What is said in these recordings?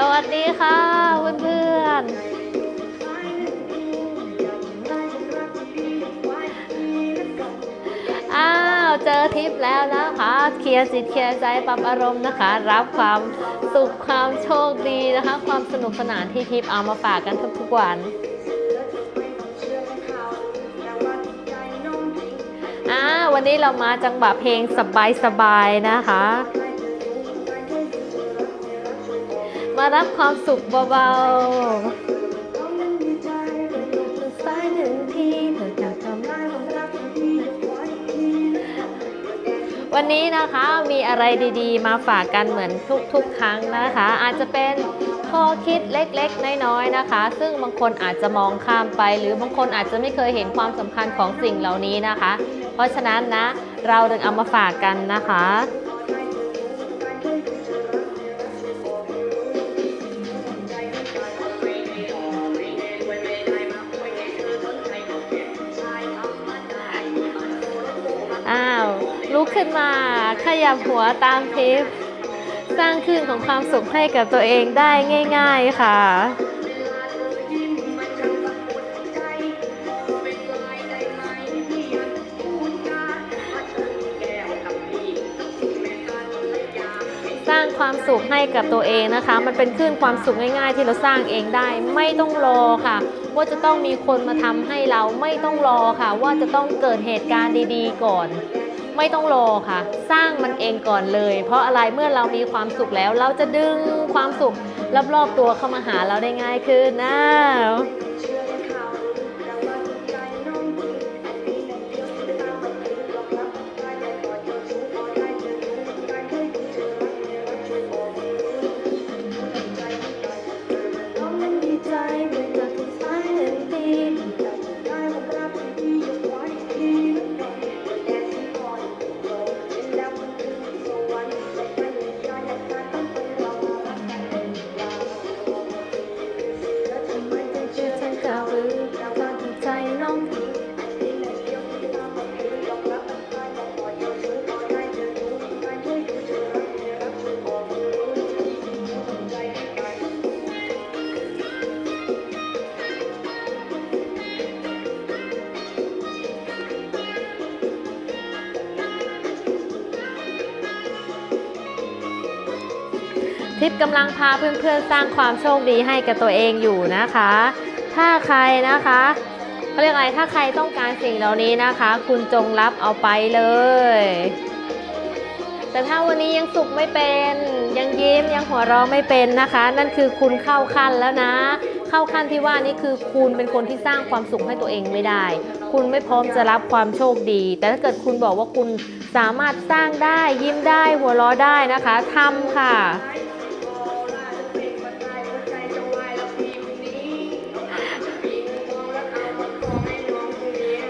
สวัสดีค่ะเพื่อนๆอ้าวเจอทิปแล้วนะคะเคลียร์จิตเคลียร์ใจปรับอารมณ์นะคะ รับความสุขความโชคดีนะคะ ความสนุกสนานที่ทิปเอามาฝากกันทุกๆวันอ่าวันนี้เรามาจังหวะเพลงสบายๆนะคะ มารับความสุขเบาๆ วันนี้นะคะมีอะไรดีๆ มาฝากกันเหมือนทุกๆ ครั้งนะคะ อาจจะเป็นข้อคิดเล็กๆ น้อยๆ นะคะ ซึ่งบางคนอาจจะมองข้ามไป หรือบางคนอาจจะไม่เคยเห็นความสำคัญของสิ่งเหล่านี้นะคะ เพราะฉะนั้นนะ เราถึงเอามาฝากกันนะคะ ขึ้นมา ขยับหัวตามคลิปสร้างคืนของความสุขให้กับตัวเองได้ง่าย ๆค่ะ สร้างความสุขให้กับตัวเองนะคะ มันเป็นคลื่นความสุขง่าย ๆ ที่เราสร้างเองได้ไม่ต้องรอค่ะว่าจะต้องมีคนมาทำให้เราไม่ต้องรอค่ะ ว่าจะต้องเกิดเหตุการณ์ดี ๆ ก่อน ไม่ต้องรอค่ะ สร้างมันเองก่อนเลย เพราะอะไรเมื่อเรามีความสุขแล้ว เราจะดึงความสุขรอบๆตัวเข้ามาหาเราได้ง่ายขึ้นนะิปกำลังพาเพื่อนๆสร้างความโชคดีให้กับตัวเองอยู่นะคะ ถ้าใครนะคะเขาเรียกอะไรถ้าใครต้องการสิ่งเหล่านี้นะคะ คุณจงรับเอาไปเลย แต่ถ้าวันนี้ยังสุขไม่เป็นยังยิ้มยังหัวเราะไม่เป็นนะคะ นั่นคือคุณเข้าขั้นแล้วนะ เข้าขั้นที่ว่านี่คือคุณเป็นคนที่สร้างความสุขให้ตัวเองไม่ได้ คุณไม่พร้อมจะรับความโชคดี แต่ถ้าเกิดคุณบอกว่าคุณสามารถสร้างได้ยิ้มได้หัวเราะได้นะคะทำค่ะ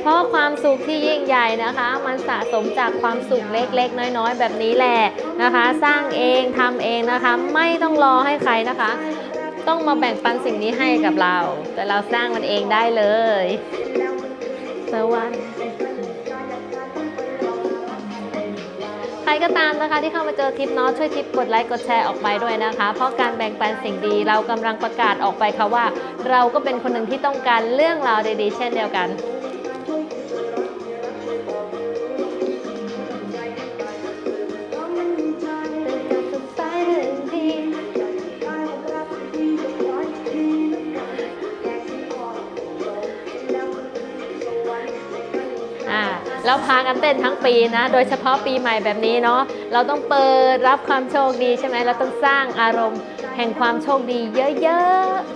เพราะความสุขที่ยิ่งใหญ่นะคะ มันสะสมจากความสุขเล็กๆ น้อยๆ แบบนี้แหละนะคะ สร้างเองทำเองนะคะ ไม่ต้องรอให้ใครนะคะ ต้องมาแบ่งปันสิ่งนี้ให้กับเรา แต่เราสร้างมันเองได้เลยสวัสดีใครก็ตามนะคะที่เข้ามาเจอทิปเนาะช่วยทิปกดไลค์กดแชร์ออกไปด้วยนะคะ เพราะการแบ่งปันสิ่งดีเรากำลังประกาศออกไปค่ะว่า เราก็เป็นคนหนึ่งที่ต้องการเรื่องราวดีๆ เช่นเดียวกัน เราพากันเต้นทั้งปีนะ โดยเฉพาะปีใหม่แบบนี้เนาะเราต้องเปิดรับความโชคดีใช่ไหมเราต้องสร้างอารมณ์แห่งความโชคดีเยอะๆ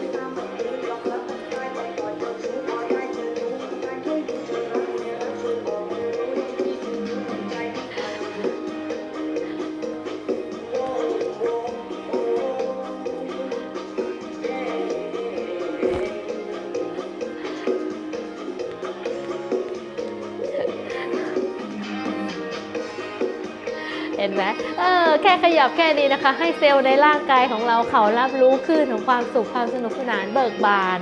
ยับแค่นี้นะคะ ให้เซลล์ในร่างกายของเราเขารับรู้คลื่นของความสุขความสนุกสนานเบิกบาน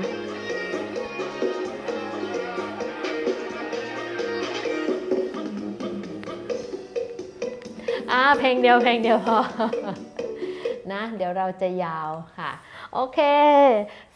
อ่าเพลงเดียวเพลงเดียวพอนะ เดี๋ยวเราจะยาวค่ะ โอเค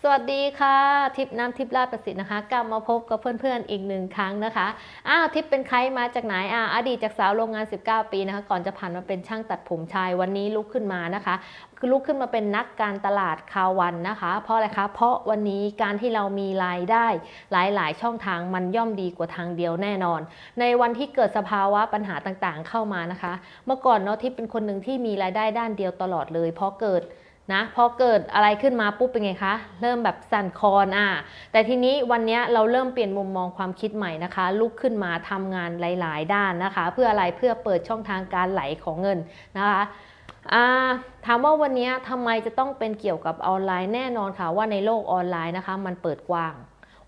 สวัสดีค่ะ ทิพน้ำทิพย์ลาประสิทธิ์นะคะ กลับมาพบกับเพื่อนๆอีกหนึ่งครั้งนะคะอ้าวทิพเป็นใครมาจากไหนอ่าอดีตจากสาวโรงงาน 19 ปีนะคะ ก่อนจะผ่านมาเป็นช่างตัดผมชายวันนี้ลุกขึ้นมานะคะ คือลุกขึ้นมาเป็นนักการตลาดคาวันนะคะ เพราะอะไรคะ เพราะวันนี้การที่เรามีรายได้ หลายๆ ช่องทางมันย่อมดีกว่าทางเดียวแน่นอน ในวันที่เกิดสภาวะปัญหาต่างๆ เข้ามานะคะ เมื่อก่อนเนาะทิพเป็นคนหนึ่งที่มีรายได้ด้านเดียวตลอดเลยเพราะเกิด นะพอเกิดอะไรขึ้นมาปุ๊บเป็นไงคะเริ่มแบบสั่นคลอนอะแต่ทีนี้วันนี้เราเริ่มเปลี่ยนมุมมองความคิดใหม่นะคะ ลุกขึ้นมาทำงานหลาย ๆ ด้านนะคะ เพื่ออะไรเพื่อเปิดช่องทางการไหลของเงินนะคะถามว่าวันนี้ทำไมจะต้องเป็นเกี่ยวกับออนไลน์แน่นอนค่ะว่าในโลกออนไลน์นะคะ มันเปิดกว้าง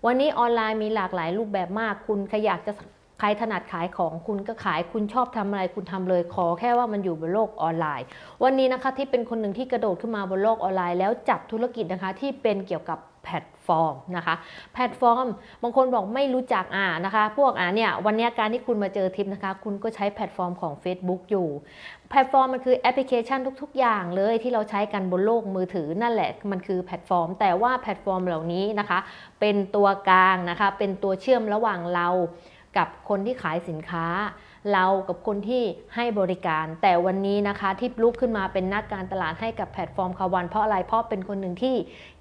วันนี้ออนไลน์มีหลากหลายรูปแบบมากคุณใครอยากจะ ใครถนัดขายของคุณก็ขายคุณชอบทำอะไรคุณทำเลยขอแค่ว่ามันอยู่บนโลกออนไลน์ วันนี้นะคะที่เป็นคนหนึ่งที่กระโดดขึ้นมาบนโลกออนไลน์ แล้วจับธุรกิจนะคะที่เป็นเกี่ยวกับแพลตฟอร์มนะคะแพลตฟอร์ม บางคนบอกไม่รู้จักอ่านะคะ พวกอ่าเนี่ยวันนี้การที่คุณมาเจอทิปนะคะ คุณก็ใช้แพลตฟอร์มของ Facebook อยู่ แพลตฟอร์มมันคือแอปพลิเคชันทุก ๆ อย่างเลยที่เราใช้กันบนโลกมือถือนั่นแหละมันคือแพลตฟอร์ม แต่ว่าแพลตฟอร์มเหล่านี้นะคะ เป็นตัวกลางนะคะ เป็นตัวเชื่อมระหว่างเรา กับคนที่ขายสินค้า เรากับคนที่ให้บริการ แต่วันนี้นะคะที่ลุกขึ้นมาเป็นนักการตลาดให้กับแพลตฟอร์มคาวัน เพราะอะไรเพราะเป็นคนหนึ่งที่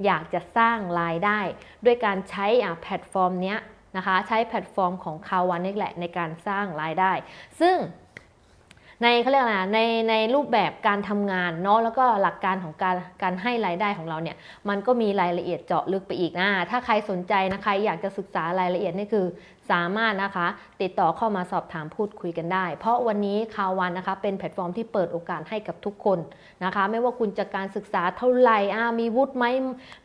อยากจะสร้างรายได้ ด้วยการใช้อะแพลตฟอร์มเนี้ยนะคะใช้แพลตฟอร์มของคาวันนี่แหละในการสร้างรายได้ ซึ่งในเขาเรียกอะไรในในรูปแบบการทำงานเนาะแล้วก็หลักการของการการให้รายได้ของเราเนี่ยมันก็มีรายละเอียดเจาะลึกไปอีกนะถ้าใครสนใจนะใครอยากจะศึกษารายละเอียดนี่คือ สามารถนะคะติดต่อเข้ามาสอบถามพูดคุยกันได้ เพราะวันนี้คาวันนะคะเป็นแพลตฟอร์มที่เปิดโอกาสให้กับทุกคนนะคะ ไม่ว่าคุณจะการศึกษาเท่าไหร่อ่ามีวุฒิไหม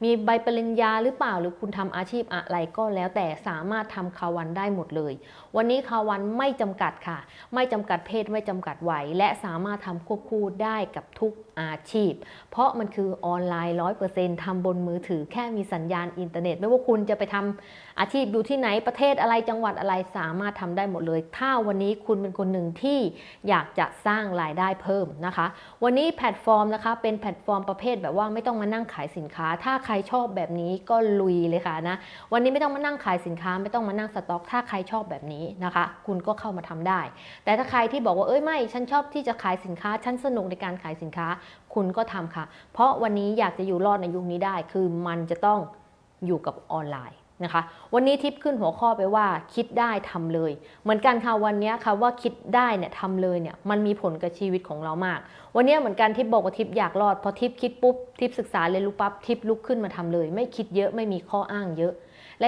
มีใบปริญญาหรือเปล่า หรือคุณทำอาชีพอะไรก็แล้วแต่สามารถทำคาวันได้หมดเลยวันนี้คาวันไม่จำกัดค่ะ ไม่จำกัดเพศไม่จำกัดวัยและสามารถทำควบคู่ได้กับทุกอาชีพ เพราะมันคือออนไลน์ร้อยเปอร์เซ็นต์ทำบนมือถือแค่มีสัญญาณอินเทอร์เน็ต ไม่ว่าคุณจะไปทำอาชีพอยู่ที่ไหนประเทศอะไรจังหวัดอะไรสามารถทำได้หมดเลย ถ้าวันนี้คุณเป็นคนหนึ่งที่อยากจะสร้างรายได้เพิ่มนะคะ วันนี้แพลตฟอร์มนะคะเป็นแพลตฟอร์มประเภทแบบว่าไม่ต้องมานั่งขายสินค้า ถ้าใครชอบแบบนี้ก็ลุยเลยค่ะนะ วันนี้ไม่ต้องมานั่งขายสินค้าไม่ต้องมานั่งสต็อก ถ้าใครชอบแบบนี้นะคะ คุณก็เข้ามาทำได้ แต่ถ้าใครที่บอกว่าเอ้ยไม่ ฉันชอบที่จะขายสินค้า ฉันสนุกในการขายสินค้า คุณก็ทำค่ะ เพราะวันนี้อยากจะอยู่รอดในยุคนี้ได้ คือมันจะต้องอยู่กับออนไลน์นะคะ วันนี้ทิปขึ้นหัวข้อไปว่า คิดได้ทำเลย เหมือนกันค่ะวันนี้ค่ะว่าคิดได้เนี่ยทำเลยเนี่ยมันมีผลกับชีวิตของเรามาก วันนี้เหมือนกันทิปบอกว่าทิปอยากรอดพอทิปคิดปุ๊บทิปศึกษาเรียนรู้ปั๊บทิปลุกขึ้นมาทำเลย ไม่คิดเยอะไม่มีข้ออ้างเยอะ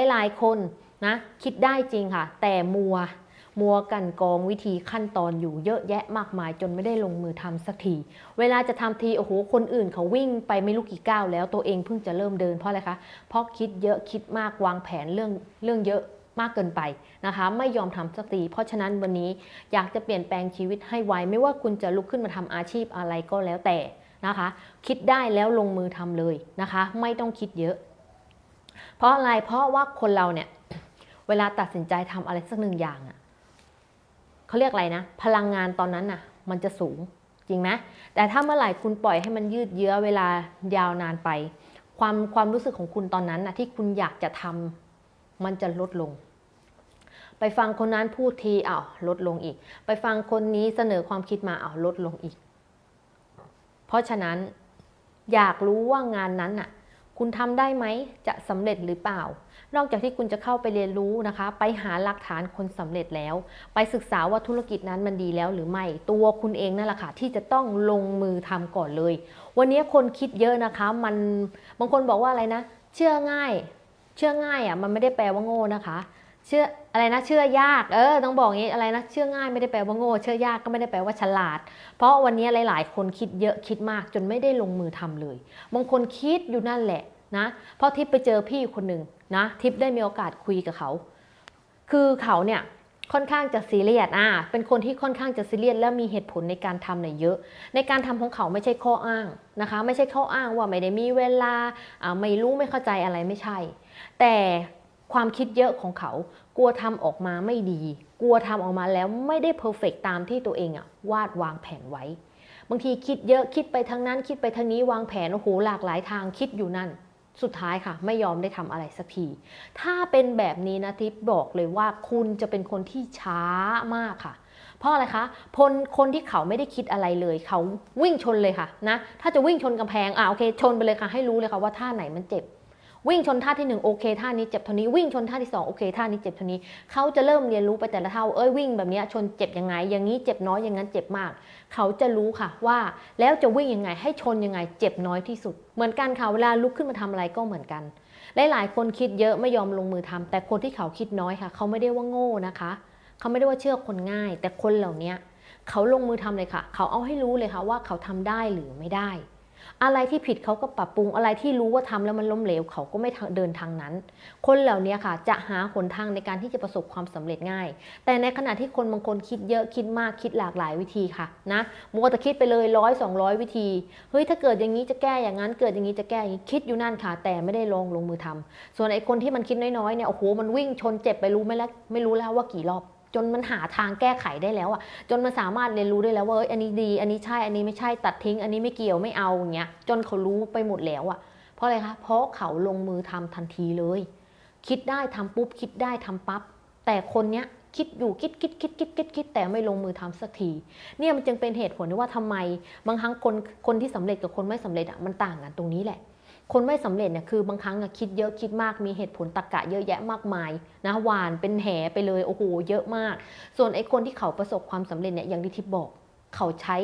หลายๆคน นะคิดได้จริงค่ะ แต่มัวมัวกันกองวิธีขั้นตอนอยู่เยอะแยะมากมาย จนไม่ได้ลงมือทำสักที เวลาจะทำทีโอ้โหคนอื่นเขาวิ่งไปไม่รู้กี่ก้าวแล้วตัวเองเพิ่งจะเริ่มเดินเพราะอะไรคะเพราะคิดเยอะคิดมากวางแผนเรื่องเรื่องเยอะมากเกินไปนะคะ ไม่ยอมทำสักทีเพราะฉะนั้นวันนี้อยากจะเปลี่ยนแปลงชีวิตให้ไวไม่ว่าคุณจะลุกขึ้นมาทำอาชีพอะไรก็แล้วแต่นะคะ คิดได้แล้วลงมือทำเลยนะคะ ไม่ต้องคิดเยอะ เพราะอะไรเพราะว่าคนเราเนี่ย เวลาตัดสินใจทำอะไรสักหนึ่งอย่างอะเขาเรียกอะไรนะ พลังงานตอนนั้นน่ะ มันจะสูงจริงไหมแต่ถ้าเมื่อไหร่คุณปล่อยให้มันยืดเยื้อเวลายาวนานไป ความความรู้สึกของคุณตอนนั้นน่ะที่คุณอยากจะทำมันจะลดลง ไปฟังคนนั้นพูดทีอ้าวลดลงอีก ไปฟังคนนี้เสนอความคิดมาอ้าวลดลงอีก เพราะฉะนั้นอยากรู้ว่างานนั้นน่ะ คุณทำได้ไหมจะสำเร็จหรือเปล่า นอกจากที่คุณจะเข้าไปเรียนรู้นะคะ ไปหาหลักฐานคนสำเร็จแล้ว ไปศึกษาว่าธุรกิจนั้นมันดีแล้วหรือไม่ ตัวคุณเองนั่นแหละค่ะที่จะต้องลงมือทำก่อนเลย วันนี้คนคิดเยอะนะคะ มันบางคนบอกว่าอะไรนะ เชื่อง่าย เชื่อง่ายอะมันไม่ได้แปลว่าโง่นะคะ เชื่อ อะไรนะเชื่อยากเออต้องบอกอย่างนี้อะไรนะเชื่อง่ายไม่ได้แปลว่าโง่เชื่อยากก็ไม่ได้แปลว่าฉลาด เพราะวันนี้หลาย ๆ คนคิดเยอะคิดมากจนไม่ได้ลงมือทำเลยบางคนคิดอยู่นั่นแหละนะเพราะทิพย์ไปเจอพี่คนหนึ่งนะทิพย์ได้มีโอกาสคุยกับเขา คือเขาเนี่ยค่อนข้างจะซีเรียสอะเป็นคนที่ค่อนข้างจะซีเรียสและมีเหตุผลในการทำเนี่ยเยอะ ในการทำของเขาไม่ใช่ข้ออ้างนะคะ ไม่ใช่ข้ออ้างว่าไม่ได้มีเวลาอ่าไม่รู้ไม่เข้าใจอะไรไม่ใช่ แต่ ความคิดเยอะของเขา กลัวทำออกมาไม่ดี กลัวทำออกมาแล้วไม่ได้เพอร์เฟกตามที่ตัวเองอะวาดวางแผนไว้ บางทีคิดเยอะคิดไปทางนั้น คิดไปทางนี้วางแผนโอ้โหหลากหลายทางคิดอยู่นั่น สุดท้ายค่ะ ไม่ยอมได้ทำอะไรสักที ถ้าเป็นแบบนี้นะทิปบอกเลยว่าคุณจะเป็นคนที่ช้ามากค่ะเพราะอะไรคะคนคนที่เขาไม่ได้คิดอะไรเลย เขาวิ่งชนเลยค่ะนะ ถ้าจะวิ่งชนกำแพงอ่าโอเค ชนไปเลยค่ะ ให้รู้เลยค่ะว่าท่าไหนมันเจ็บ วิ่งชนท่าที่หนึ่งโอเคท่านี้เจ็บเท่านี้วิ่งชนท่าที่สองโอเคท่านี้เจ็บเท่านี้เขาจะเริ่มเรียนรู้ไปแต่ละเท่าเอ้ยวิ่งแบบนี้ชนเจ็บยังไง อย่างนี้เจ็บน้อยอย่างนั้นเจ็บมาก เขาจะรู้ค่ะว่าแล้วจะวิ่งยังไงให้ชนยังไงเจ็บน้อยที่สุด เหมือนกันค่ะเวลาลุกขึ้นมาทำอะไรก็เหมือนกันหลายๆคนคิดเยอะไม่ยอมลงมือทำแต่คนที่เขาคิดน้อยค่ะ เขาไม่ได้ว่าโง่นะคะเขาไม่ได้ว่าเชื่อคนง่าย แต่คนเหล่านี้เขาลงมือทำเลยค่ะ เขาเอาให้รู้เลยค่ะว่าเขาทำได้หรือไม่ได้ อะไรที่ผิดเขาก็ปรับปรุงอะไรที่รู้ว่าทำแล้วมันล้มเหลวเขาก็ไม่เดินทางนั้น คนเหล่านี้ค่ะจะหาหนทางในการที่จะประสบความสำเร็จง่าย แต่ในขณะที่คนบางคนคิดเยอะคิดมากคิดหลากหลายวิธีค่ะนะมัวแต่คิดไปเลยร้อยสองร้อยวิธีเฮ้ยถ้าเกิดอย่างนี้จะแก้อย่างนั้นเกิดอย่างนี้จะแก้อย่างนี้คิดอยู่นั่นค่ะ แต่ไม่ได้ลงลงมือทำส่วนไอ้คนที่มันคิดน้อยๆเนี่ยโอ้โหมันวิ่งชนเจ็บไปรู้ไม่แล้วไม่รู้แล้วว่ากี่รอบ จนมันหาทางแก้ไขได้แล้วอะจนมันสามารถเรียนรู้ได้แล้วว่าเอ้ยอันนี้ดี อันนี้ใช่ อันนี้ไม่ใช่ตัดทิ้ง อันนี้ไม่เกี่ยวไม่เอาอย่างเงี้ย จนเขารู้ไปหมดแล้วอะเพราะอะไรคะ เพราะเขาลงมือทำทันทีเลย คิดได้ทำปุ๊บ คิดได้ทำปั๊บ แต่คนเนี้ยคิดอยู่คิดคิดคิดคิดคิดคิดแต่ไม่ลงมือทำสักที เนี่ยมันจึงเป็นเหตุผลที่ว่าทำไม บางครั้งคนคนที่สำเร็จกับคนไม่สำเร็จอะมันต่างกันตรงนี้แหละ คนไม่สำเร็จเนี่ยคือบางครั้งอะคิดเยอะคิดมากมีเหตุผลตรรกะเยอะแยะมากมายนะหวานเป็นแหไปเลยโอ้โหเยอะมาก ส่วนไอ้คนที่เขาประสบความสำเร็จเนี่ยอย่างที่ทิพย์บอก เขาใช้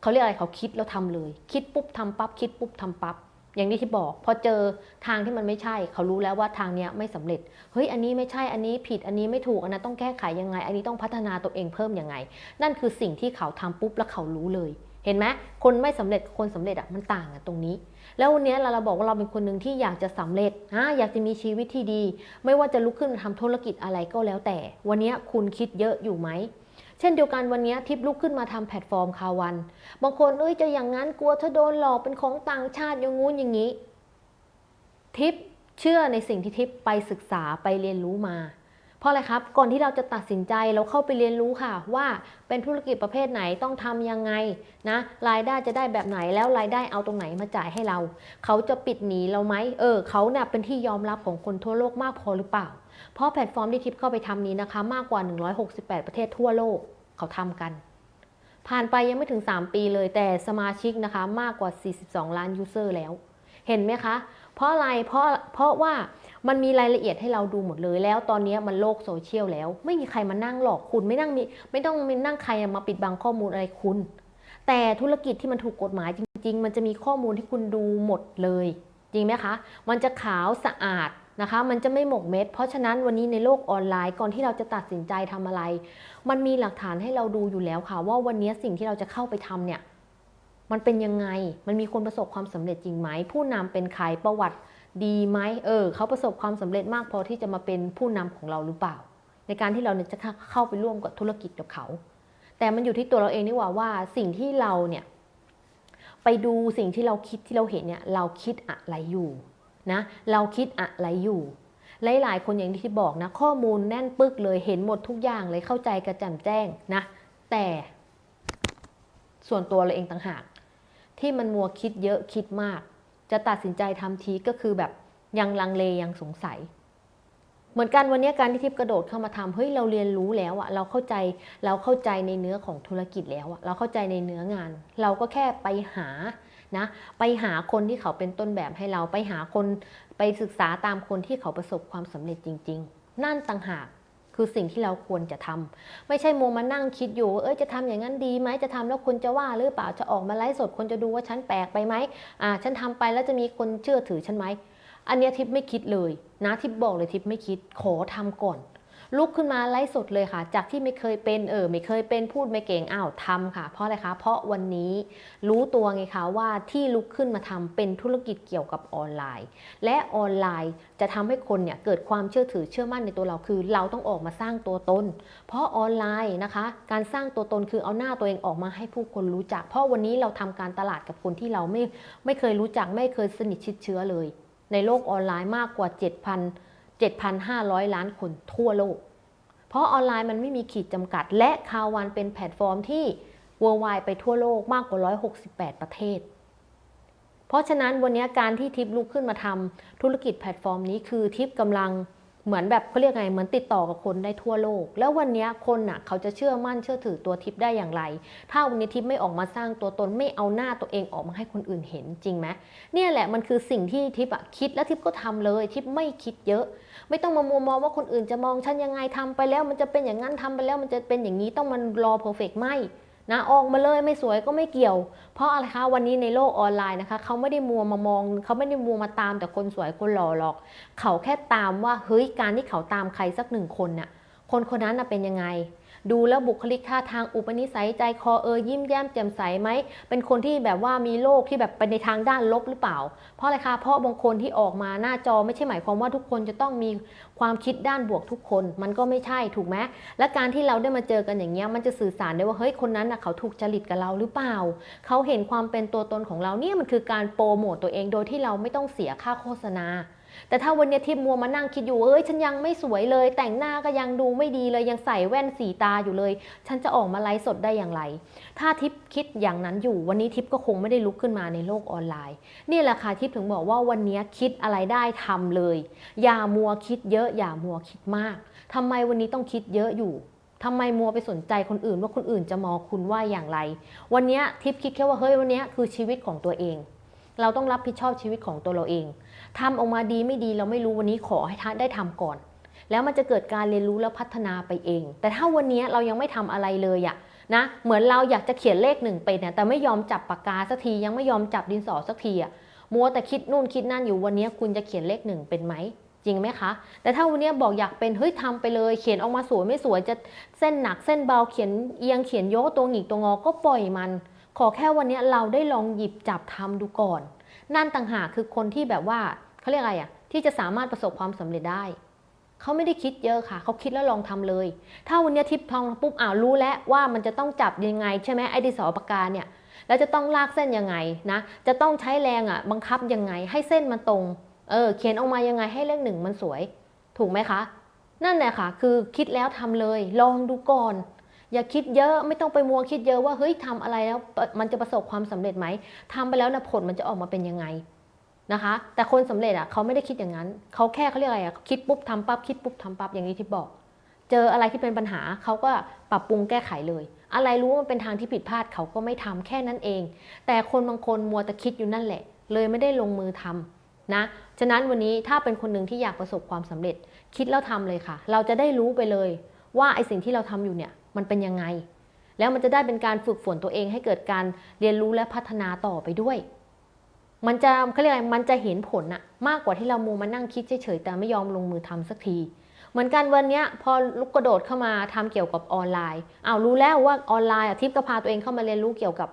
เขาเรียกอะไรเขาคิดแล้วทำเลย คิดปุ๊บทำปั๊บคิดปุ๊บทำปั๊บอย่างที่ทิพย์บอก พอเจอทางที่มันไม่ใช่ เขารู้แล้วว่าทางเนี้ยไม่สำเร็จเฮ้ยอันนี้ไม่ใช่อันนี้ผิดอันนี้ไม่ถูกอันนั้นต้องแก้ไขยังไง อันนี้ต้องพัฒนาตัวเองเพิ่มยังไง นั่นคือสิ่งที่เขาทำปุ๊บแล้วเขารู้เลย เห็นไหมคนไม่สำเร็จคนสำเร็จอะมันต่างกันตรงนี้ แล้ววันนี้เราเราบอกว่าเราเป็นคนหนึ่งที่อยากจะสำเร็จนะอยากจะมีชีวิตที่ดี ไม่ว่าจะลุกขึ้นมาทำธุรกิจอะไรก็แล้วแต่ วันนี้คุณคิดเยอะอยู่ไหมเช่นเดียวกันวันนี้ทิปลุกขึ้นมาทำแพลตฟอร์มคาวัน บางคนเอ้ยจะอย่างนั้นกลัวถ้าโดนหลอกเป็นของต่างชาติอย่างงู้นอย่างนี้ ทิปเชื่อในสิ่งที่ทิปไปศึกษาไปเรียนรู้มา เพราะอะไรครับ ก่อนที่เราจะตัดสินใจเราเข้าไปเรียนรู้ค่ะ ว่าเป็นธุรกิจประเภทไหนต้องทำยังไงนะ รายได้จะได้แบบไหนแล้วรายได้เอาตรงไหนมาจ่ายให้เรา เขาจะปิดหนีเราไหมเออเขาเนี่ยเป็นที่ยอมรับของคนทั่วโลกมากพอหรือเปล่า เพราะแพลตฟอร์มที่ทิปเข้าไปทำนี้นะคะ มากกว่า 168 ประเทศทั่วโลกเขาทำกัน ผ่านไปยังไม่ถึง 3 ปีเลยแต่สมาชิกนะคะมากกว่า 42 ล้านยูเซอร์แล้ว เห็นไหมคะ เพราะอะไรเพราะเพราะว่า มันมีรายละเอียดให้เราดูหมดเลย แล้วตอนนี้มันโลกโซเชียลแล้ว ไม่มีใครมานั่งหลอกคุณไม่นั่งมีไม่ต้องมีนั่งใครมาปิดบังข้อมูลอะไรคุณ แต่ธุรกิจที่มันถูกกฎหมายจริง ๆ มันจะมีข้อมูลที่คุณดูหมดเลย จริงไหมคะ มันจะขาวสะอาดนะคะ มันจะไม่หมกเม็ด เพราะฉะนั้นวันนี้ในโลกออนไลน์ก่อนที่เราจะตัดสินใจทำอะไร มันมีหลักฐานให้เราดูอยู่แล้วค่ะ ว่าวันนี้สิ่งที่เราจะเข้าไปทำเนี่ยมันเป็นยังไง มันมีคนประสบความสำเร็จจริงไหม ผู้นำเป็นใคร ประวัติ ดีไหมเออเขาประสบความสำเร็จมากพอที่จะมาเป็นผู้นำของเราหรือเปล่า ในการที่เราเนี่ยจะเข้าไปร่วมกับธุรกิจกับเขา แต่มันอยู่ที่ตัวเราเองนี่หว่าว่าสิ่งที่เราเนี่ยไปดูสิ่งที่เราคิดที่เราเห็นเนี่ยเราคิดอะไรอยู่นะเราคิดอะไรอยู่หลายๆ คนอย่างที่บอกนะข้อมูลแน่นปึกเลยเห็นหมดทุกอย่างเลยเข้าใจกระจ่ำแจ้งนะแต่ส่วนตัวเราเองต่างหาก ที่มันมัวคิดเยอะคิดมาก จะตัดสินใจทำทีก็คือแบบยังลังเลยังสงสัย เหมือนกันวันนี้การที่ทิพย์กระโดดเข้ามาทำเฮ้ยเราเรียนรู้แล้วอะเราเข้าใจเราเข้าใจในเนื้อของธุรกิจแล้วอะเราเข้าใจในเนื้องาน เราก็แค่ไปหานะไปหาคนที่เขาเป็นต้นแบบให้เราไปหาคนไปศึกษาตามคนที่เขาประสบความสำเร็จจริง ๆ นั่นต่างหาก คือสิ่งที่เราควรจะทำไม่ใช่โมวมานั่งคิดอยู่ว่าเอ้ยจะทำอย่างนั้นดีไหมจะทำแล้วคนจะว่าหรือเปล่าจะออกมาไลฟ์สดคนจะดูว่าฉันแปลกไปไหมอ่าฉันทำไปแล้วจะมีคนเชื่อถือฉันไหมอันเนี้ยทิพไม่คิดเลยนะทิพบอกเลยทิพไม่คิดขอทำก่อน ลุกขึ้นมาไลฟ์สดเลยค่ะ จากที่ไม่เคยเป็นเออไม่เคยเป็นพูดไม่เก่งอ้าวทำค่ะ เพราะอะไรคะ เพราะวันนี้รู้ตัวไงคะว่าที่ลุกขึ้นมาทำเป็นธุรกิจเกี่ยวกับออนไลน์ และออนไลน์จะทำให้คนเนี่ยเกิดความเชื่อถือเชื่อมั่นในตัวเราคือ เราต้องออกมาสร้างตัวตน เพราะออนไลน์นะคะ การสร้างตัวตนคือเอาหน้าตัวเองออกมาให้ผู้คนรู้จัก เพราะวันนี้เราทำการตลาดกับคนที่เราไม่ไม่เคยรู้จักไม่เคยสนิทชิดเชื้อเลย ในโลกออนไลน์มากกว่า 7,000 7,500 ล้านคนทั่วโลก เพราะออนไลน์มันไม่มีขีดจำกัด และคาวันเป็นแพลตฟอร์มที่ worldwide ไปทั่วโลกมากกว่า 168 ประเทศ เพราะฉะนั้นวันนี้การที่ทิปลุกขึ้นมาทำธุรกิจแพลตฟอร์มนี้คือทิปกำลัง เหมือนแบบเขาเรียกไงเหมือนติดต่อกับคนได้ทั่วโลก แล้ววันนี้คนน่ะเขาจะเชื่อมั่นเชื่อถือตัวทิปได้อย่างไร ถ้าวันนี้ทิปไม่ออกมาสร้างตัวตนไม่เอาหน้าตัวเองออกมาให้คนอื่นเห็นจริงไหมเนี่ยแหละมันคือสิ่งที่ทิปอะคิดแล้วทิปก็ทำเลยทิปไม่คิดเยอะ ไม่ต้องมามัวมองว่าคนอื่นจะมองฉันยังไงทำไปแล้ว มันจะเป็นอย่างนั้นทำไปแล้วมันจะเป็นอย่างนี้ต้องมันรอเพอร์เฟกไม่ นะออกมาเลยไม่สวยก็ไม่เกี่ยว เพราะอะไรคะวันนี้ในโลกออนไลน์นะคะเขาไม่ได้มัวมามองเขาไม่ได้มัวมาตามแต่คนสวยคนหล่อหรอก เขาแค่ตามว่าเฮ้ยการที่เขาตามใครสักหนึ่งคนน่ะคนคนนั้นเป็นยังไง ดูแล้วบุคลิกท่าทางอุปนิสัยใจคอเออยิ้มแย้มแจ่มใสไหม เป็นคนที่แบบว่ามีโลกที่แบบไปในทางด้านลบหรือเปล่า เพราะอะไรคะ เพราะบางคนที่ออกมาหน้าจอไม่ใช่หมายความว่าทุกคนจะต้องมีความคิดด้านบวกทุกคน มันก็ไม่ใช่ถูกไหมและการที่เราได้มาเจอกันอย่างเงี้ยมันจะสื่อสารได้ว่าเฮ้ยคนนั้นน่ะเขาถูกจริตกับเราหรือเปล่า เขาเห็นความเป็นตัวตนของเราเนี่ยมันคือการโปรโมตตัวเองโดยที่เราไม่ต้องเสียค่าโฆษณา แต่ถ้าวันนี้ทิพมัวมานั่งคิดอยู่เอ้ยฉันยังไม่สวยเลย แต่งหน้าก็ยังดูไม่ดีเลยยังใส่แว่นสีตาอยู่เลย ฉันจะออกมาไลฟ์สดได้อย่างไร ถ้าทิพคิดอย่างนั้นอยู่ วันนี้ทิพก็คงไม่ได้ลุกขึ้นมาในโลกออนไลน์นี่แหละค่ะทิพถึงบอกว่าวันนี้คิดอะไรได้ทำเลย อย่ามัวคิดเยอะอย่ามัวคิดมากทำไมวันนี้ต้องคิดเยอะอยู่ทำไมมัวไปสนใจคนอื่นว่าคนอื่นจะมองคุณว่าอย่างไร วันนี้ทิพคิดแค่ว่าเฮ้ยวันนี้คือชีวิตของตัวเอง เราต้องรับผิดชอบชีวิตของตัวเราเอง ทำออกมาดีไม่ดีเราไม่รู้วันนี้ขอให้ท่านได้ทำก่อน แล้วมันจะเกิดการเรียนรู้และพัฒนาไปเอง แต่ถ้าวันนี้เรายังไม่ทำอะไรเลยอะนะเหมือนเราอยากจะเขียนเลขหนึ่งเป็นเนี่ยแต่ไม่ยอมจับปากกาสักทียังไม่ยอมจับดินสอสักทีอะมัวแต่คิดนู่นคิดนั่นอยู่วันนี้คุณจะเขียนเลขหนึ่งเป็นไหมจริงไหมคะ แต่ถ้าวันนี้บอกอยากเป็นเฮ้ยทำไปเลย เขียนออกมาสวยไม่สวยจะเส้นหนักเส้นเบาเขียนเอียงเขียนโยกตัวหงิกตัวงอก็ปล่อยมัน ขอแค่วันนี้เราได้ลองหยิบจับทำดูก่อน นั่นต่างหากคือคนที่แบบว่า เขาเรียกอะไรอะที่จะสามารถประสบความสำเร็จได้ เขาไม่ได้คิดเยอะค่ะ เขาคิดแล้วลองทำเลย ถ้าวันนี้ทิปทองปุ๊บอ้าวรู้แล้วว่ามันจะต้องจับยังไง ใช่ไหมไอ้ดิสอปากกาเนี่ยแล้วจะต้องลากเส้นยังไงนะ จะต้องใช้แรงอะ บังคับยังไง ให้เส้นมันตรง เออ เขียนออกมายังไงให้เลขหนึ่งมันสวย ถูกไหมคะ นั่นแหละค่ะ คือคิดแล้วทำเลย ลองดูก่อน อย่าคิดเยอะ ไม่ต้องไปมัวคิดเยอะว่า เฮ้ยทำอะไรแล้วมันจะประสบความสำเร็จไหมทำไปแล้วนะผลมันจะออกมาเป็นยังไง นะคะ แต่คนสำเร็จอะเขาไม่ได้คิดอย่างนั้นเขาแค่เขาเรียกอะไรอะคิดปุ๊บทำปั๊บคิดปุ๊บทำปั๊บอย่างนี้ที่บอก เจออะไรที่เป็นปัญหาเขาก็ปรับปรุงแก้ไขเลย อะไรรู้ว่ามันเป็นทางที่ผิดพลาดเขาก็ไม่ทำแค่นั้นเอง แต่คนบางคนมัวแต่คิดอยู่นั่นแหละ เลยไม่ได้ลงมือทำนะฉะนั้นวันนี้ถ้าเป็นคนหนึ่งที่อยากประสบความสำเร็จ คิดแล้วทำเลยค่ะ เราจะได้รู้ไปเลย ว่าไอสิ่งที่เราทำอยู่เนี่ยมันเป็นยังไง แล้วมันจะได้เป็นการฝึกฝนตัวเองให้เกิดการเรียนรู้และพัฒนาต่อไปด้วย มันจะเขาเรียกอะไรมันจะเห็นผลอะมากกว่าที่เรามูมานั่งคิดเฉยๆแต่ไม่ยอมลงมือทำสักที เหมือนกันวันเนี้ยพอลุกกระโดดเข้ามาทำเกี่ยวกับออนไลน์เอ้ารู้แล้วว่าออนไลน์อะทิพย์ก็พาตัวเองเข้ามาเรียนรู้เกี่ยวกับ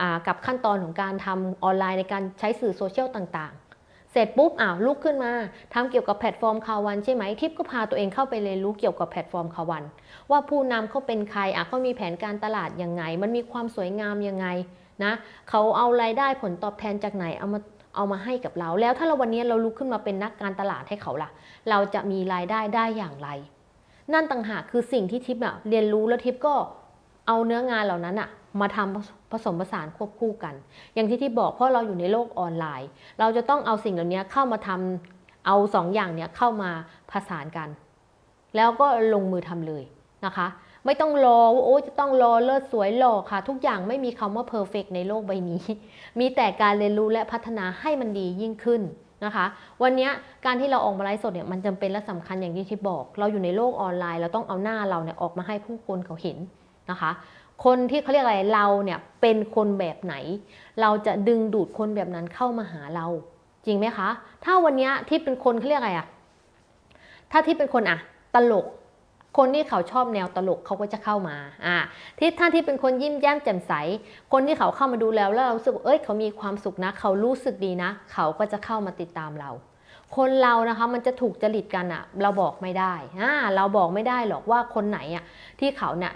อ่ากับขั้นตอนของการทำออนไลน์ในการใช้สื่อโซเชียลต่างๆ เสร็จปุ๊บอ้าวลุกขึ้นมาทำเกี่ยวกับแพลตฟอร์มคาวันใช่ไหมทิพย์ก็พาตัวเองเข้าไปเรียนรู้เกี่ยวกับแพลตฟอร์มคาวัน ว่าผู้นำเขาเป็นใครอะเขามีแผนการตลาดยังไง มันมีความสวยงามยังไง นะเขาเอารายได้ผลตอบแทนจากไหนเอามาเอามาให้กับเรา แล้วถ้าเราวันนี้เราลุกขึ้นมาเป็นนักการตลาดให้เขาล่ะ เราจะมีรายได้ได้อย่างไร นั่นต่างหากคือสิ่งที่ทิพย์อะเรียนรู้แล้วทิพย์ก็เอาเนื้องานเหล่านั้นอะมาทำผสมผสานควบคู่กัน อย่างที่ทิพย์บอกเพราะเราอยู่ในโลกออนไลน์ เราจะต้องเอาสิ่งเหล่านี้เข้ามาทำเอาสองอย่างเนี้ยเข้ามาผสานกัน แล้วก็ลงมือทำเลยนะคะ ไม่ต้องรอว่าโอ้จะต้องรอเลิศสวยหล่อค่ะ ทุกอย่างไม่มีคำว่าเพอร์เฟกในโลกใบนี้ มีแต่การเรียนรู้และพัฒนาให้มันดียิ่งขึ้นนะคะ วันนี้การที่เราออกมาไลฟ์สดเนี่ยมันจำเป็นและสำคัญอย่างที่ทิพย์บอก เราอยู่ในโลกออนไลน์ เราต้องเอาหน้าเราเนี่ยออกมาให้ผู้คนเขาเห็นนะคะ คนที่เขาเรียกอะไรเราเนี่ยเป็นคนแบบไหน เราจะดึงดูดคนแบบนั้นเข้ามาหาเรา จริงไหมคะ ถ้าวันนี้ที่เป็นคนเขาเรียกอะไรอะถ้าที่เป็นคนอะตลก คนที่เขาชอบแนวตลกเขาก็จะเข้ามาอ่าที่ท่านที่เป็นคนยิ้มแย้มแจ่มใส คนที่เขาเข้ามาดูแล้วแล้วเราสึกเอ้ยเขามีความสุขนะ เขารู้สึกดีนะ เขาก็จะเข้ามาติดตามเรา คนเรานะคะมันจะถูกจริตกันอะเราบอกไม่ได้อ่าเราบอกไม่ได้หรอกว่าคนไหนอะที่เขาเนี่ย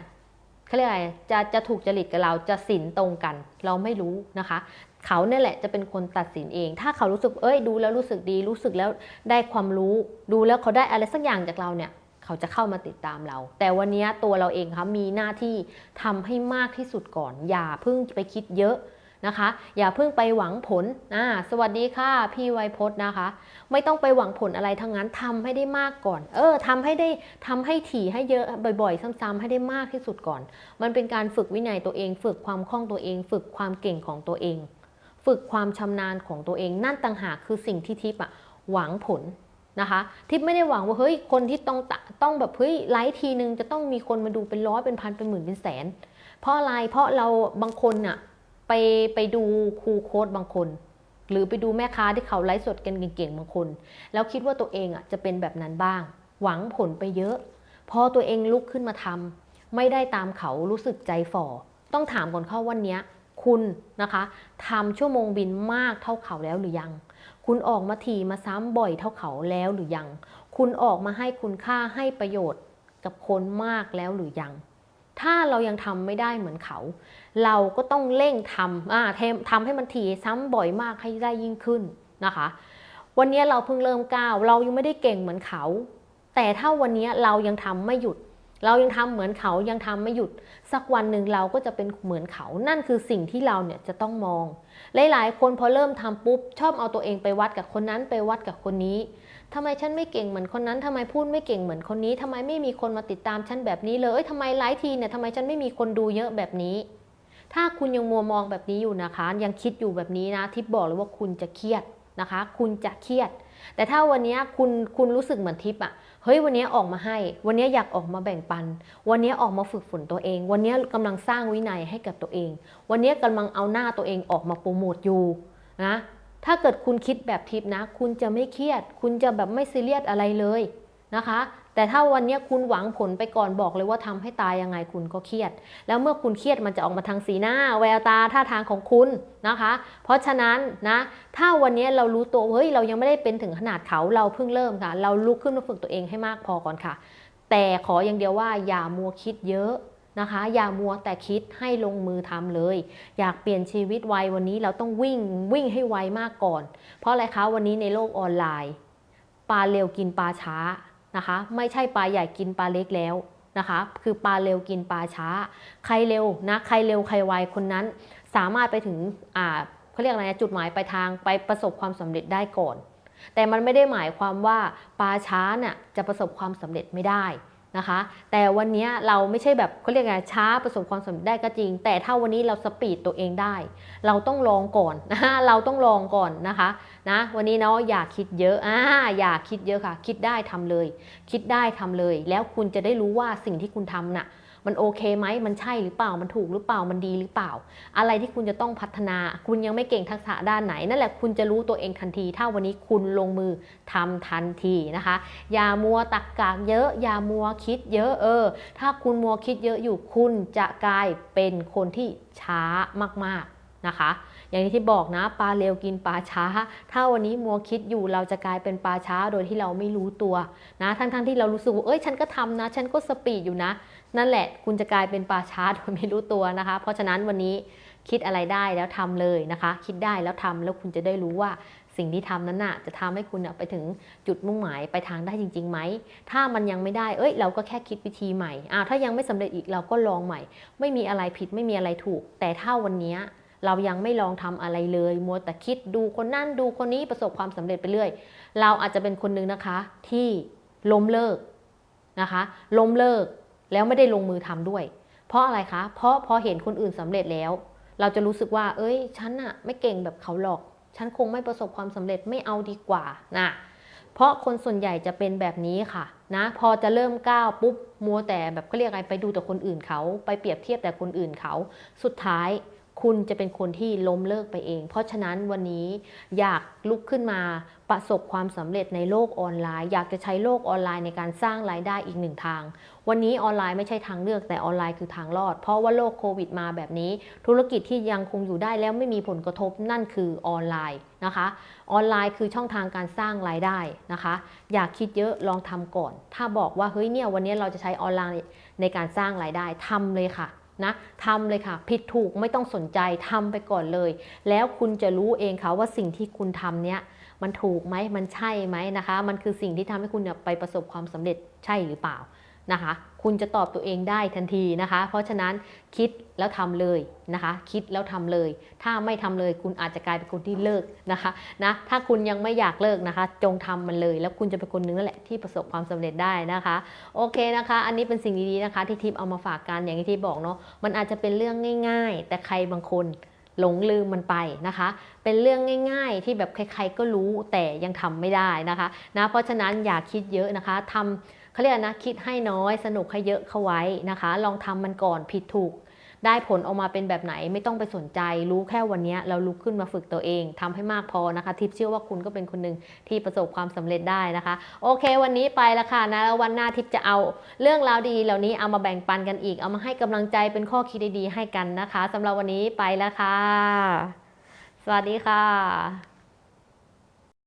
เขาเรียกอะไรจะจะถูกจริตกับเราจะสินตรงกัน เราไม่รู้นะคะ เขาเนี่ยแหละจะเป็นคนตัดสินเอง ถ้าเขารู้สึกเอ้ยดูแล้วรู้สึกดี รู้สึกแล้วได้ความรู้ ดูแล้วเขาได้อะไรสักอย่างจากเราเนี่ย เขาจะเข้ามาติดตามเรา แต่วันนี้ตัวเราเองคะมีหน้าที่ทำให้มากที่สุดก่อน อย่าเพิ่งไปคิดเยอะนะคะ อย่าเพิ่งไปหวังผลอ่าสวัสดีค่ะ พี่ไวพจน์นะคะ ไม่ต้องไปหวังผลอะไรทั้งนั้นทำให้ได้มากก่อน เออทำให้ได้ทำให้ถี่ให้เยอะบ่อย ๆ ซ้ำๆให้ได้มากที่สุดก่อน มันเป็นการฝึกวินัยตัวเอง ฝึกความคล่องตัวเอง ฝึกความเก่งของตัวเอง ฝึกความชำนาญของตัวเองนั่นต่างหากคือสิ่งที่ทิพย์อะหวังผล นะคะทิพย์ไม่ได้หวังว่าเฮ้ยคนที่ต้องต้องแบบเฮ้ยไลฟ์ทีนึงจะต้องมีคนมาดูเป็นร้อยเป็นพันเป็นหมื่นเป็นแสน เพราะอะไรเพราะเราบางคนน่ะไปไปดูครูโค้ดบางคน หรือไปดูแม่ค้าที่เขาไลฟ์สดกันเก่งๆบางคน แล้วคิดว่าตัวเองอะจะเป็นแบบนั้นบ้าง หวังผลไปเยอะ พอตัวเองลุกขึ้นมาทำไม่ได้ตามเขารู้สึกใจฝ่อต้องถามก่อนเข้าวันนี้คุณนะคะทำชั่วโมงบินมากเท่าเขาแล้วหรือยัง คุณออกมาทีมาซ้ำบ่อยเท่าเขาแล้วหรือยัง คุณออกมาให้คุณค่าให้ประโยชน์กับคนมากแล้วหรือยัง ถ้าเรายังทำไม่ได้เหมือนเขา เราก็ต้องเร่งทำอ่าทำทำให้มันถี่ซ้ำบ่อยมากให้ได้ยิ่งขึ้นนะคะ วันนี้เราเพิ่งเริ่มก้าว เรายังไม่ได้เก่งเหมือนเขา แต่ถ้าวันนี้เรายังทำไม่หยุด เรายังทำเหมือนเขายังทำไม่หยุด สักวันหนึ่งเราก็จะเป็นเหมือนเขา นั่นคือสิ่งที่เราเนี่ยจะต้องมอง หลายๆ คนพอเริ่มทำปุ๊บ ชอบเอาตัวเองไปวัดกับคนนั้นไปวัดกับคนนี้ทำไมฉันไม่เก่งเหมือนคนนั้นทำไมพูดไม่เก่งเหมือนคนนี้ทำไมไม่มีคนมาติดตามฉันแบบนี้เลยเอ้ยทำไมไลฟ์ทีเนี่ยทำไมฉันไม่มีคนดูเยอะแบบนี้ ถ้าคุณยังมัวมองแบบนี้อยู่นะคะ ยังคิดอยู่แบบนี้นะทิปบอกเลยว่าคุณจะเครียดนะคะ คุณจะเครียด แต่ถ้าวันนี้คุณคุณรู้สึกเหมือนทิปอะ เฮ้ยวันนี้ออกมาให้ วันนี้อยากออกมาแบ่งปัน วันนี้ออกมาฝึกฝนตัวเอง วันนี้กำลังสร้างวินัยให้กับตัวเอง วันนี้กำลังเอาหน้าตัวเองออกมาโปรโมทอยู่นะถ้าเกิดคุณคิดแบบทิปนะ คุณจะไม่เครียด คุณจะแบบไม่ซีเรียสอะไรเลยนะคะ แต่ถ้าวันนี้คุณหวังผลไปก่อนบอกเลยว่าทำให้ตายยังไงคุณก็เครียด แล้วเมื่อคุณเครียดมันจะออกมาทางสีหน้า แววตาท่าทางของคุณนะคะ เพราะฉะนั้นนะถ้าวันนี้เรารู้ตัวเฮ้ยเรายังไม่ได้เป็นถึงขนาดเขาเราเพิ่งเริ่มค่ะ เราลุกขึ้นมาฝึกตัวเองให้มากพอก่อนค่ะ แต่ขออย่างเดียวว่าอย่ามัวคิดเยอะนะคะอย่ามัวแต่คิดให้ลงมือทำเลย อยากเปลี่ยนชีวิตไววันนี้เราต้องวิ่งวิ่งให้ไวมากก่อน เพราะอะไรคะวันนี้ในโลกออนไลน์ปลาเร็วกินปลาช้า นะคะ ไม่ใช่ปลาใหญ่กินปลาเล็กแล้วนะคะ คือปลาเร็วกินปลาช้า ใครเร็วนะใครเร็วใครไวคนนั้นสามารถไปถึงอ่าเขาเรียกอะไรนะจุดหมายปลายทางไปประสบความสำเร็จได้ก่อน แต่มันไม่ได้หมายความว่าปลาช้าน่ะจะประสบความสำเร็จไม่ได้ นะคะ แต่วันนี้เราไม่ใช่แบบเขาเรียกไงช้าประสบความสำเร็จได้ก็จริง แต่ถ้าวันนี้เราสปีดตัวเองได้ เราต้องลองก่อนนะเราต้องลองก่อนนะคะนะวันนี้เนาะอย่าคิดเยอะอ่าอย่าคิดเยอะค่ะ คิดได้ทำเลย คิดได้ทำเลย แล้วคุณจะได้รู้ว่าสิ่งที่คุณทำน่ะ มันโอเคไหมมันใช่หรือเปล่ามันถูกหรือเปล่ามันดีหรือเปล่า อะไรที่คุณจะต้องพัฒนา คุณยังไม่เก่งทักษะด้านไหน นั่นแหละคุณจะรู้ตัวเองทันที ถ้าวันนี้คุณลงมือทำทันทีนะคะ อย่ามัวตักกากเยอะ อย่ามัวคิดเยอะเออ ถ้าคุณมัวคิดเยอะอยู่คุณจะกลายเป็นคนที่ช้ามากๆนะคะ อย่างที่บอกนะปลาเร็วกินปลาช้า ถ้าวันนี้มัวคิดอยู่เราจะกลายเป็นปลาช้าโดยที่เราไม่รู้ตัวนะทั้งๆทที่เรารู้สึกว่าเอ้ยฉันก็ทำนะ ฉันก็สปีดอยู่นะ นั่นแหละ คุณจะกลายเป็นปลาช้าโดยไม่รู้ตัวนะคะ เพราะฉะนั้นวันนี้คิดอะไรได้แล้วทำเลยนะคะ คิดได้แล้วทำแล้วคุณจะได้รู้ว่าสิ่งที่ทำนั้นน่ะจะทำให้คุณน่ะไปถึงจุดมุ่งหมายไปทางได้จริงๆไหม ถ้ามันยังไม่ได้ เอ้ย เราก็แค่คิดวิธีใหม่อ้าวถ้ายังไม่สำเร็จอีกเราก็ลองใหม่ ไม่มีอะไรผิดไม่มีอะไรถูก แต่ถ้าวันนี้ เรายังไม่ลองทำอะไรเลย มัวแต่คิดดูคนนั่นดูคนนี้ประสบความสำเร็จไปเรื่อย เราอาจจะเป็นคนหนึ่งนะคะ ที่ล้มเลิกนะคะล้มเลิกแล้วไม่ได้ลงมือทำด้วย เพราะอะไรคะ เพราะพอเห็นคนอื่นสำเร็จแล้ว เราจะรู้สึกว่า เอ้ย ฉันอะไม่เก่งแบบเขาหรอก ฉันคงไม่ประสบความสำเร็จไม่เอาดีกว่านะเพราะคนส่วนใหญ่จะเป็นแบบนี้ค่ะนะ พอจะเริ่มก้าวปุ๊บมัวแต่แบบเขาเรียกอะไรไปดูแต่คนอื่นเขา ไปเปรียบเทียบแต่คนอื่นเขา สุดท้าย คุณจะเป็นคนที่ล้มเลิกไปเอง เพราะฉะนั้นวันนี้อยากลุกขึ้นมาประสบความสำเร็จในโลกออนไลน์ อยากจะใช้โลกออนไลน์ในการสร้างรายได้อีกหนึ่งทาง วันนี้ออนไลน์ไม่ใช่ทางเลือกแต่ออนไลน์คือทางรอด เพราะว่าโลกโควิดมาแบบนี้ ธุรกิจที่ยังคงอยู่ได้แล้วไม่มีผลกระทบนั่นคือออนไลน์นะคะ ออนไลน์คือช่องทางการสร้างรายได้นะคะ อยากคิดเยอะลองทำก่อน ถ้าบอกว่าเฮ้ยเนี่ยวันนี้เราจะใช้ออนไลน์ในการสร้างรายได้ทำเลยค่ะ นะทำเลยค่ะ ผิดถูกไม่ต้องสนใจทำไปก่อนเลย แล้วคุณจะรู้เองค่ะว่าสิ่งที่คุณทำเนี้ยมันถูกไหมมันใช่ไหมนะคะ มันคือสิ่งที่ทำให้คุณไปประสบความสำเร็จใช่หรือเปล่า นะคะ คุณจะตอบตัวเองได้ทันทีนะคะ เพราะฉะนั้นคิดแล้วทำเลยนะคะ คิดแล้วทำเลย ถ้าไม่ทำเลยคุณอาจจะกลายเป็นคนที่เลิกนะคะนะถ้าคุณยังไม่อยากเลิกนะคะ จงทำมันเลย แล้วคุณจะเป็นคนนึงนั่นแหละที่ประสบความสำเร็จได้นะคะ โอเคนะคะ อันนี้เป็นสิ่งดีๆนะคะ ที่ทิพย์เอามาฝากกันอย่างที่ทิพย์บอกเนาะมันอาจจะเป็นเรื่องง่าย ๆ แต่ใครบางคนหลงลืมมันไปนะคะ เป็นเรื่องง่าย ๆ ที่แบบใครๆก็รู้แต่ยังทำไม่ได้นะคะนะเพราะฉะนั้นอย่าคิดเยอะนะคะทำ เขาเรียกนะคิดให้น้อยสนุกให้เยอะเข้าไว้นะคะ ลองทำมันก่อนผิดถูก ได้ผลออกมาเป็นแบบไหนไม่ต้องไปสนใจ รู้แค่วันนี้เราลุกขึ้นมาฝึกตัวเองทำให้มากพอนะคะ ทิพย์เชื่อว่าคุณก็เป็นคนหนึ่งที่ประสบความสำเร็จได้นะคะ โอเค วันนี้ไปแล้วค่ะนะแล้ววันหน้าทิพย์จะเอาเรื่องราวดีเหล่านี้เอามาแบ่งปันกันอีก เอามาให้กำลังใจเป็นข้อคิดดีๆให้กันนะคะสำหรับวันนี้ไปแล้วค่ะสวัสดีค่ะ